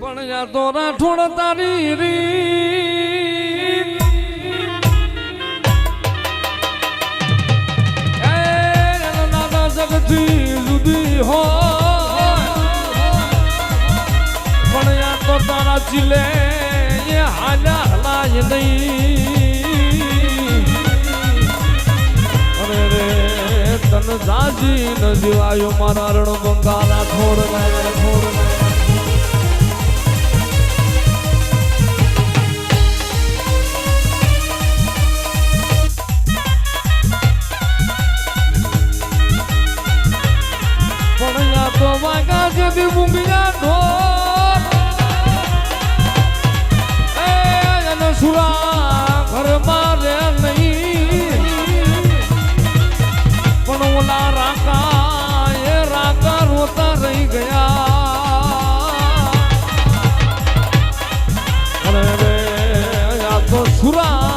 પણ યા તો રાઠોડ તારી રી નાના જગથી જુદી હો પણ યા તો તારા ચીલે એ હલાય નહીં. તન જાજી ન જીવાયો મારા રણ બંગારા થોડ દી મુંગિયા ઢોર એ અને સુરા ઘરમાં રે નહીં પણ ઓલા રાકા એ રાકા રોતા રહી ગયા અરે આ તો સુરા